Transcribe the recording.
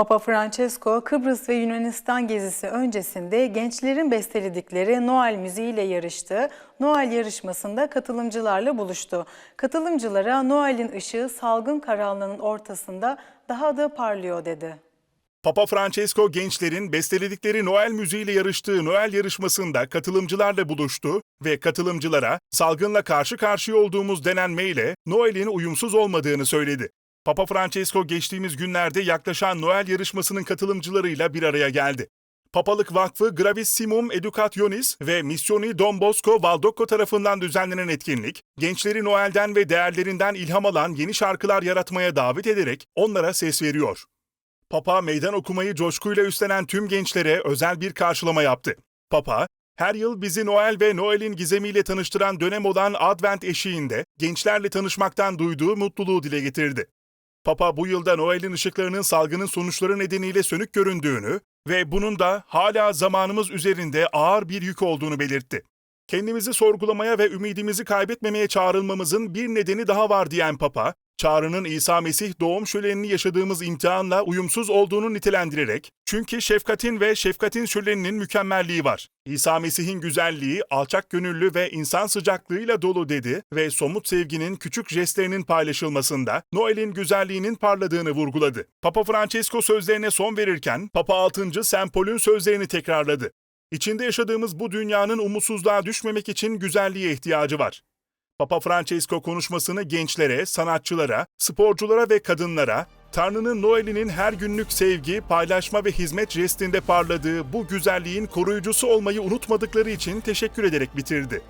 Papa Francesco, Kıbrıs ve Yunanistan gezisi öncesinde gençlerin besteledikleri Noel müziğiyle yarıştığı Noel yarışmasında katılımcılarla buluştu. Katılımcılara Noel'in ışığı salgın karanlığının ortasında daha da parlıyor dedi. Papa Francesco gençlerin besteledikleri Noel müziğiyle yarıştığı Noel yarışmasında katılımcılarla buluştu ve katılımcılara salgınla karşı karşıya olduğumuz denenmeyle Noel'in uyumsuz olmadığını söyledi. Papa Francesco geçtiğimiz günlerde yaklaşan Noel yarışmasının katılımcılarıyla bir araya geldi. Papalık Vakfı Gravissimum Educationis ve Missioni Don Bosco Valdocco tarafından düzenlenen etkinlik, gençleri Noel'den ve değerlerinden ilham alan yeni şarkılar yaratmaya davet ederek onlara ses veriyor. Papa meydan okumayı coşkuyla üstlenen tüm gençlere özel bir karşılama yaptı. Papa, her yıl bizi Noel ve Noel'in gizemiyle tanıştıran dönem olan Advent eşiğinde gençlerle tanışmaktan duyduğu mutluluğu dile getirdi. Papa bu yılda Noel'in ışıklarının salgının sonuçları nedeniyle sönük göründüğünü ve bunun da hala zamanımız üzerinde ağır bir yük olduğunu belirtti. Kendimizi sorgulamaya ve ümidimizi kaybetmemeye çağrılmamızın bir nedeni daha var diyen Papa, çağrının İsa Mesih doğum şölenini yaşadığımız imtihanla uyumsuz olduğunu nitelendirerek, çünkü şefkatin ve şefkatin şöleninin mükemmelliği var. İsa Mesih'in güzelliği, alçak gönüllü ve insan sıcaklığıyla dolu dedi ve somut sevginin küçük jestlerinin paylaşılmasında Noel'in güzelliğinin parladığını vurguladı. Papa Francesco sözlerine son verirken, Papa 6. St. Paul'ün sözlerini tekrarladı. İçinde yaşadığımız bu dünyanın umutsuzluğa düşmemek için güzelliğe ihtiyacı var. Papa Francesco konuşmasını gençlere, sanatçılara, sporculara ve kadınlara, Tanrı'nın Noel'inin her günlük sevgi, paylaşma ve hizmet jestinde parladığı bu güzelliğin koruyucusu olmayı unutmadıkları için teşekkür ederek bitirdi.